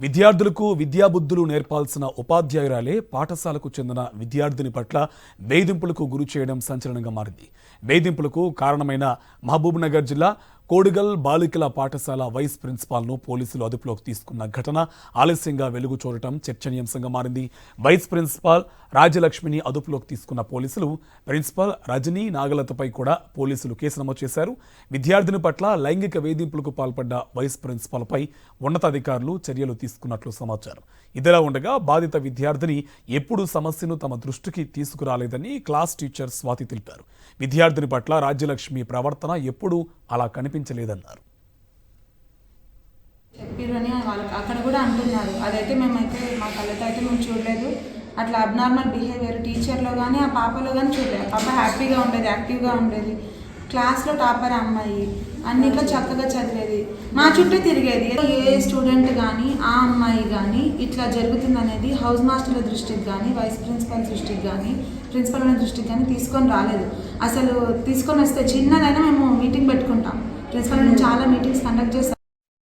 విద్యార్థులకు విద్యాబుద్ధులు నేర్పాల్సిన ఉపాధ్యాయురాలే పాఠశాలకు చెందిన విద్యార్థిని పట్ల వేధింపులకు గురి చేయడం సంచలనంగా మారింది. వేధింపులకు కారణమైన మహబూబ్నగర్ జిల్లా కోడిగల్ బాలికల పాఠశాల వైస్ ప్రిన్సిపాల్ను పోలీసులు అదుపులోకి తీసుకున్న ఘటన ఆలస్యంగా వెలుగు చూడటం చర్చనీయాంశంగా మారింది. వైస్ ప్రిన్సిపాల్ రాజలక్ష్మిని అదుపులోకి తీసుకున్న పోలీసులు ప్రిన్సిపాల్ రజనీ నాగలతపై కూడా పోలీసులు కేసు నమోదు చేశారు. విద్యార్థిని పట్ల లైంగిక వేధింపులకు పాల్పడ్డ వైస్ ప్రిన్సిపాల్పై ఉన్నతాధికారులు చర్యలు తీసుకున్నట్లు సమాచారం. ఇదిలా ఉండగా బాధిత విద్యార్థిని ఎప్పుడు సమస్యను తమ దృష్టికి తీసుకురాలేదని క్లాస్ టీచర్ స్వాతి తెలిపారు. విద్యార్థిని పట్ల రాజ్యలక్ష్మి ప్రవర్తన ఎప్పుడూ అలా కనిపించలేదన్నారు. చెప్పిరని వాళ్ళకి అక్కడ కూడా అంటున్నారు. అదైతే మేమైతే మా కళ్ళతో అయితే మేము చూడలేదు. అట్లా అబ్నార్మల్ బిహేవియర్ టీచర్లో కానీ ఆ పాపలో కానీ చూడలేదు. పాప హ్యాపీగా ఉండేది యాక్టివ్గా ఉండేది. క్లాస్లో టాపర్ అమ్మాయి. అన్నిట్లో చక్కగా చదివేది. మా చుట్టూ తిరిగేది. ఏ స్టూడెంట్ కానీ ఆ అమ్మాయి కానీ ఇట్లా జరుగుతుంది అనేది హౌస్ మాస్టర్ల దృష్టికి కానీ వైస్ ప్రిన్సిపల్ దృష్టికి కానీ ప్రిన్సిపల్ దృష్టికి కానీ తీసుకొని రాలేదు. అసలు తీసుకొని వస్తే చిన్నదైనా మేము మీటింగ్ పెట్టుకుంటాం. ప్రిన్సిపల్ చాలా మీటింగ్స్ కండక్ట్ చేస్తాం